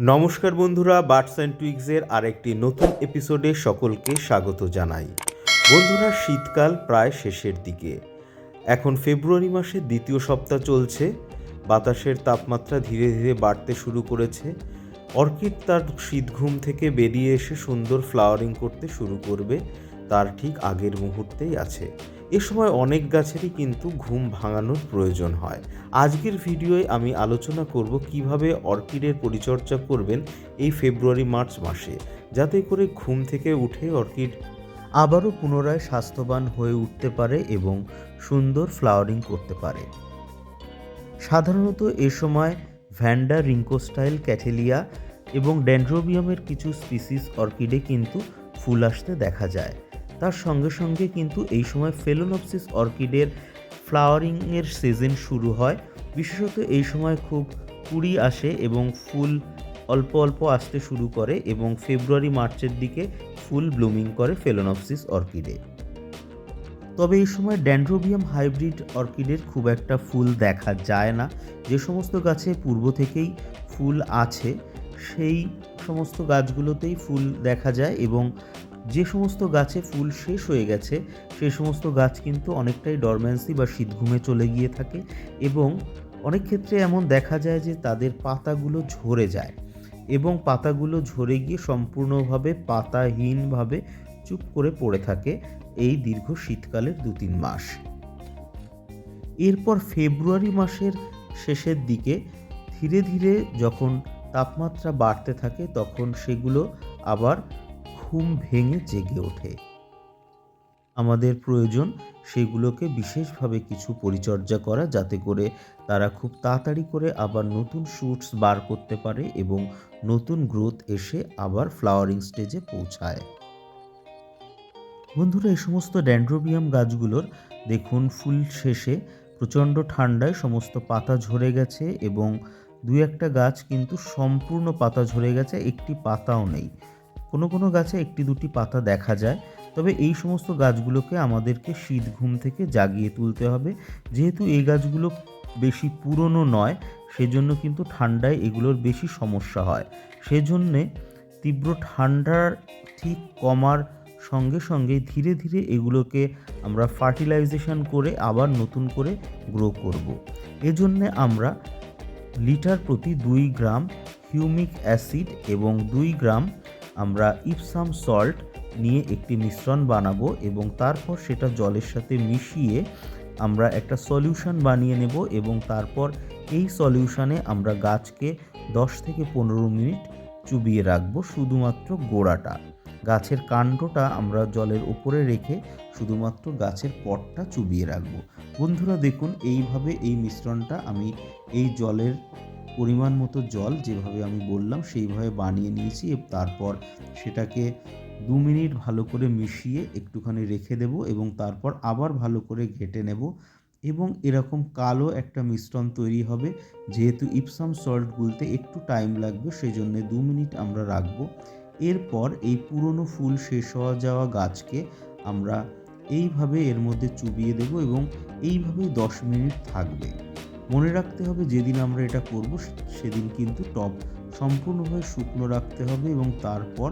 নমস্কার বন্ধুরা birds and টুইক্সের আরেকটি নতুন এপিসোডে সকলকে স্বাগত জানাই। বন্ধুরা, শীতকাল প্রায় শেষের দিকে। এখন ফেব্রুয়ারি মাসের দ্বিতীয় সপ্তাহ চলছে। বাতাসের তাপমাত্রা ধীরে ধীরে বাড়তে শুরু করেছে। অর্কিড তার শীত ঘুম থেকে বেরিয়ে এসে সুন্দর ফ্লাওয়ারিং করতে শুরু করবে। তার ঠিক আগের মুহূর্তেই আছে। এ সময় অনেক গাছেরই কিন্তু ঘুম ভাঙানোর প্রয়োজন হয়। আজকের ভিডিওয়ে আমি আলোচনা করব কীভাবে অর্কিডের পরিচর্যা করবেন এই ফেব্রুয়ারি, মার্চ মাসে, যাতে করে ঘুম থেকে উঠে অর্কিড আবারও পুনরায় স্বাস্থ্যবান হয়ে উঠতে পারে এবং সুন্দর ফ্লাওয়ারিং করতে পারে। সাধারণত এ সময় ভ্যান্ডা, রিঙ্কোস্টাইল, ক্যাটেলিয়া এবং ড্যান্ড্রোবিয়ামের কিছু স্পিসিস অর্কিডে কিন্তু ফুল আসতে দেখা যায়। তার সঙ্গে সঙ্গে কিন্তু এই সময় ফেলোনপসিস অর্কিডের ফ্লাওয়ারিংয়ের সিজন শুরু হয়। বিশেষত এই সময় খুব কুড়ি আসে এবং ফুল অল্প অল্প আসতে শুরু করে এবং ফেব্রুয়ারি মার্চের দিকে ফুল ব্লুমিং করে ফেলোনপসিস অর্কিডে তবে এই সময় ড্যান্ড্রোবিয়াম হাইব্রিড অর্কিডের খুব একটা ফুল দেখা যায় না। যে সমস্ত গাছে পূর্ব থেকেই ফুল আছে, সেই সমস্ত গাছগুলোতেই ফুল দেখা যায় এবং যে সমস্ত গাছে ফুল শেষ হয়ে গেছে সেই সমস্ত গাছ কিন্তু অনেকটাই ডরম্যান্সি বা শীতঘুমে চলে গিয়ে থাকে এবং অনেক ক্ষেত্রে এমন দেখা যায় যে তাদের পাতাগুলো ঝরে যায় এবং পাতাগুলো ঝরে গিয়ে সম্পূর্ণভাবে পাতাহীনভাবে চুপ করে পড়ে থাকে এই দীর্ঘ শীতকালের দু তিন মাস। এরপর ফেব্রুয়ারি মাসের শেষের দিকে ধীরে ধীরে যখন তাপমাত্রা বাড়তে থাকে তখন সেগুলো আবার ঘুম ভেঙে জেগে ওঠে। আমাদের প্রয়োজন সেগুলোকে বিশেষভাবে কিছু পরিচর্যা করা যাতে করে তারা খুব তাড়াতাড়ি করে আবার নতুন শুটস বার করতে পারে এবং নতুন গ্রোথ এসে আবার ফ্লাওয়ারিং স্টেজে পৌঁছায়। বন্ধুরা, এই সমস্ত ড্যান্ড্রোবিয়াম গাছগুলোর দেখুন ফুল শেষে প্রচণ্ড ঠান্ডায় সমস্ত পাতা ঝরে গেছে এবং দু একটা গাছ কিন্তু সম্পূর্ণ পাতা ঝরে গেছে, একটি পাতাও নেই। কোনো কোনো গাছে একটি দুটি পাতা দেখা যায়, তবে এই সমস্ত গাছগুলোকে আমাদেরকে শীত ঘুম থেকে জাগিয়ে তুলতে হবে যেহেতু এই গাছগুলো বেশি পুরনো নয়, সেজন্য কিন্তু ঠান্ডায় এগুলোর বেশি সমস্যা হয় সেজন্যে তীব্র ঠান্ডার ঠিক কমার সঙ্গে সঙ্গে ধীরে ধীরে এগুলোকে আমরা ফার্টিলাইজেশন করে আবার নতুন করে গ্রো করব। এজন্যে আমরা লিটার প্রতি দুই গ্রাম হিউমিক অ্যাসিড এবং দুই গ্রাম আমরা ইপসাম সল্ট নিয়ে একটি মিশ্রণ বানাবো এবং তারপর সেটা জলের সাথে মিশিয়ে আমরা একটা সলিউশন বানিয়ে নেব এবং তারপর এই সলিউশনে আমরা গাছকে দশ থেকে পনেরো মিনিট চুবিয়ে রাখব শুধুমাত্র গোড়াটা। গাছের কাণ্ডটা আমরা জলের উপরে রেখে শুধুমাত্র গাছের পটটা চুবিয়ে রাখব। বন্ধুরা দেখুন, এইভাবে এই মিশ্রণটা আমি এই জলের পরিমাণ মতো জল যেভাবে আমি বললাম, সেইভাবে বানিয়ে নিয়েছি। তারপর সেটাকে দু মিনিট ভালো করে মিশিয়ে একটুখানি রেখে দেব এবং তারপর আবার ভালো করে ঘেটে নেব এবং এরকম কালো একটা মিশ্রণ তৈরি হবে। যেহেতু ইপসাম সল্ট গুলতে একটু টাইম লাগবে সেই জন্য দু মিনিট আমরা রাখব। এরপর এই পুরনো ফুল শেষ হওয়া যাওয়া গাছকে আমরা এইভাবে এর মধ্যে চুবিয়ে দেব এবং এইভাবেই দশ মিনিট থাকবে। মনে রাখতে হবে যেদিন আমরা এটা করব সেদিন কিন্তু টপ সম্পূর্ণভাবে শুকনো রাখতে হবে এবং তারপর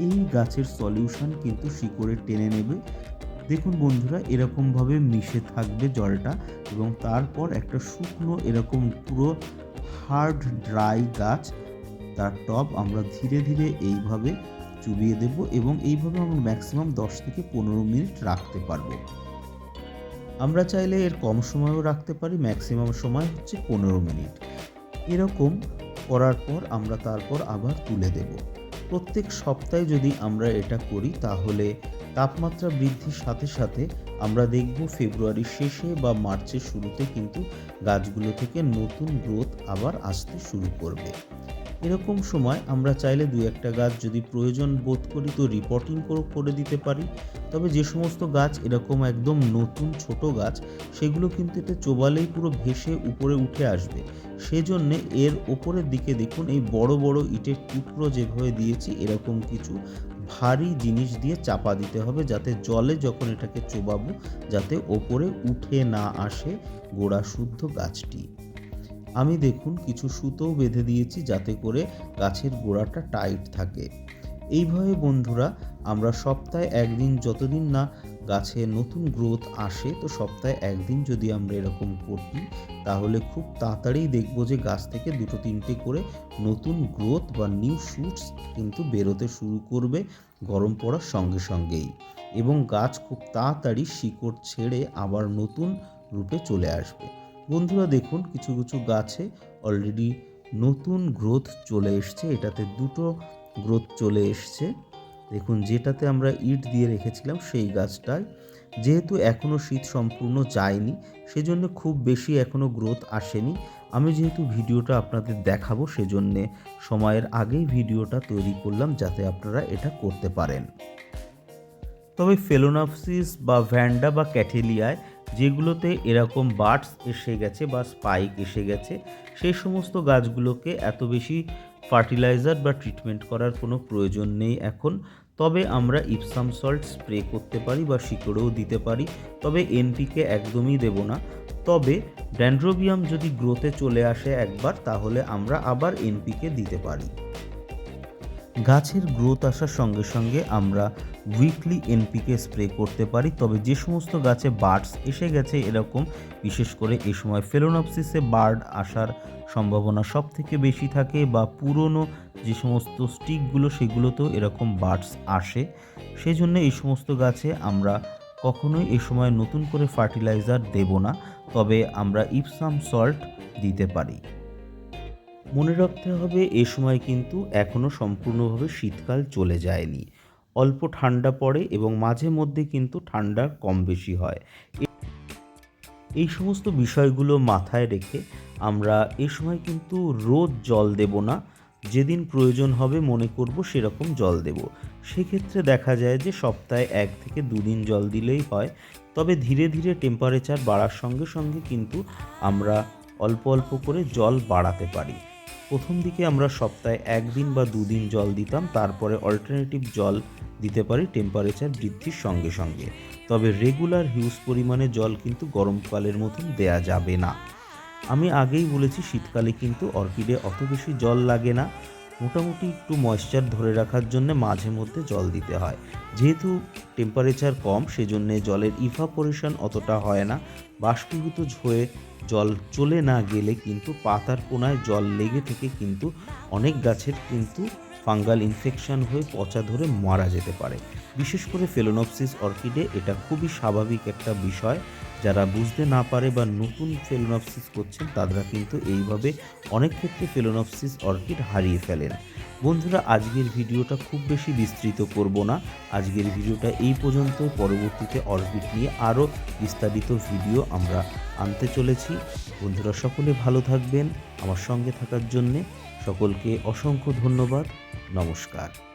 এই গাছের সলিউশন কিন্তু শিকড়ে টেনে নেবে। দেখুন বন্ধুরা, এরকমভাবে মিশে থাকবে জলটা এবং তারপর একটা শুকনো এরকম পুরো হার্ড ড্রাই গাছ, তার টপ আমরা ধীরে ধীরে এইভাবে চুবিয়ে দেব এবং এইভাবে আমরা ম্যাক্সিমাম দশ থেকে পনেরো মিনিট রাখতে পারব। আমরা চাইলে এর কম সময়ও রাখতে পারি ম্যাক্সিমাম সময় হচ্ছে পনেরো মিনিট। এরকম করার পর আমরা তারপর আবার তুলে দেব। প্রত্যেক সপ্তাহে যদি আমরা এটা করি, তাহলে তাপমাত্রা বৃদ্ধির সাথে সাথে আমরা দেখব ফেব্রুয়ারির শেষে বা মার্চের শুরুতে কিন্তু গাছগুলো থেকে নতুন গ্রোথ আবার আসতে শুরু করবে। এরকম সময় আমরা চাইলে দু একটা গাছ যদি প্রয়োজন বোধ করি তো রিপোর্টিং করে দিতে পারি। তবে যে সমস্ত গাছ এরকম একদম নতুন, ছোট গাছ, সেগুলো কিন্তু এতে চোবালেই পুরো ভেসে উপরে উঠে আসবে। সেজন্যে এর ওপরের দিকে দেখুন, এই বড় বড় ইটের টুকরো যেভাবে দিয়েছি, এরকম কিছু ভারী জিনিস দিয়ে চাপা দিতে হবে যাতে জলে যখন এটাকে চোবাবো, যাতে ওপরে উঠে না আসে গোড়া শুদ্ধ গাছটি। আমি দেখুন কিছু সুতো বেঁধে দিয়েছি যাতে করে গাছের গোড়াটা টাইট থাকে। এইভাবে বন্ধুরা, আমরা সপ্তাহে একদিন যতদিন না গাছে নতুন গ্রোথ আসে, তো সপ্তাহে একদিন যদি আমরা এরকম করি তাহলে খুব তাড়াতাড়ি দেখব যে গাছ থেকে দুটো তিনটে করে নতুন গ্রোথ বা নিউ শুটস কিন্তু বেরোতে শুরু করবে গরম পড়ার সঙ্গে সঙ্গেই। এবং গাছ খুব তাড়াতাড়ি শিকড় ছেড়ে আবার নতুন রূপে চলে আসবে। বন্ধুরা দেখুন, কিছু কিছু গাছে অলরেডি নতুন গ্রোথ চলে এসছে। এটাতে দুটো গ্রোথ চলে এসছে। দেখুন, যেটাতে আমরা ইট দিয়ে রেখেছিলাম সেই গাছটায়। যেহেতু এখনও শীত সম্পূর্ণ যায়নি, সেজন্য খুব বেশি এখনও গ্রোথ আসেনি। আমি যেহেতু ভিডিওটা আপনাদের দেখাবো, সেজন্যে সময়ের আগেই ভিডিওটা তৈরি করলাম যাতে আপনারা এটা করতে পারেন। তবে ফেলোনাপসিস বা ভ্যান্ডা বা ক্যাটেলিয়ায় যেগুলোতে এরকম বার্ডস এসে গেছে বা স্পাইক এসে গেছে, সেই সমস্ত গাছগুলোকে এত বেশি ফার্টিলাইজার বা ট্রিটমেন্ট করার কোনো প্রয়োজন নেই এখন। তবে আমরা ইপসাম সল্ট স্প্রে করতে পারি বা শিকড়েও দিতে পারি, তবে এনপিকে একদমই দেব না। তবে ড্যান্ড্রোবিয়াম যদি গ্রোথে চলে আসে একবার, তাহলে আমরা আবার এনপিকে দিতে পারি। গাছের গ্রোথ আসার সঙ্গে সঙ্গে আমরা উইকলি এনপিকে স্প্রে করতে পারি, তবে যে সমস্ত গাছে বার্ডস এসে গেছে এরকম, বিশেষ করে এই সময় ফেলোনপসিসে বার্ড আসার সম্ভাবনা সব থেকে বেশি থাকে বা পুরনো যে সমস্ত স্টিকগুলো সেগুলোতেও এরকম বার্ডস আসে। সেই জন্য এই সমস্ত গাছে আমরা কখনোই এ সময় নতুন করে ফার্টিলাইজার দেব না, তবে আমরা ইপসাম সল্ট দিতে পারি। মনে রাখতে হবে এ সময় কিন্তু এখনও সম্পূর্ণভাবে শীতকাল চলে যায়নি। অল্প ঠান্ডা পড়ে এবং মাঝে মধ্যে কিন্তু ঠান্ডা কম বেশি হয়। এই সমস্ত বিষয়গুলো মাথায় রেখে আমরা এ সময় কিন্তু রোজ জল দেব না। যেদিন প্রয়োজন হবে মনে করব সেরকম জল দেব। সেক্ষেত্রে দেখা যায় যে সপ্তাহে এক থেকে দুদিন জল দিলেই হয়। তবে ধীরে ধীরে টেম্পারেচার বাড়ার সঙ্গে সঙ্গে কিন্তু আমরা অল্প অল্প করে জল বাড়াতে পারি। প্রথম দিকে আমরা সপ্তাহে একদিন বা দুদিন জল দিতাম, তারপরে অল্টারনেটিভ জল দিতে পারি টেম্পারেচার বৃদ্ধির সঙ্গে সঙ্গে। তবে রেগুলার হিউজ পরিমাণে জল কিন্তু গরমকালের মতন দেয়া যাবে না। আমি আগেই বলেছি, শীতকালে কিন্তু অর্কিডে অত বেশি জল লাগে না। মোটামুটি একটু ময়েশ্চার ধরে রাখার জন্য মাঝে মধ্যে জল দিতে হয়। যেহেতু টেম্পারেচার কম, সেজন্যে জলের ইভাপোরেশন অতটা হয় না। বাষ্পীভূত হয়ে জল চলে না গেলে কিন্তু পাতার কোনায় জল লেগে থেকে কিন্তু অনেক গাছের কিন্তু ফাঙ্গাল ইনফেকশন হয়ে পচা ধরে মারা যেতে পারে। বিশেষ করে ফেলোনপসিস অর্কিডে এটা খুবই স্বাভাবিক একটা বিষয়। যারা বুঝতে না পারে বা নতুন ফেলোনপসিস করছেন, তারা কিন্তু এইভাবে অনেক ক্ষেত্রে ফেলোনপসিস অর্কিড হারিয়ে ফেলেন। বন্ধুরা, আজকের ভিডিওটা খুব বেশি বিস্তৃত করব না। আজকের ভিডিওটা এই পর্যন্ত। পরবর্তীতে অর্কিড নিয়ে আরও বিস্তারিত ভিডিও আমরা আনতে চলেছি। বন্ধুরা, সকলে ভালো থাকবেন। আমার সঙ্গে থাকার জন্যে সকলকে অসংখ্য ধন্যবাদ। নমস্কার।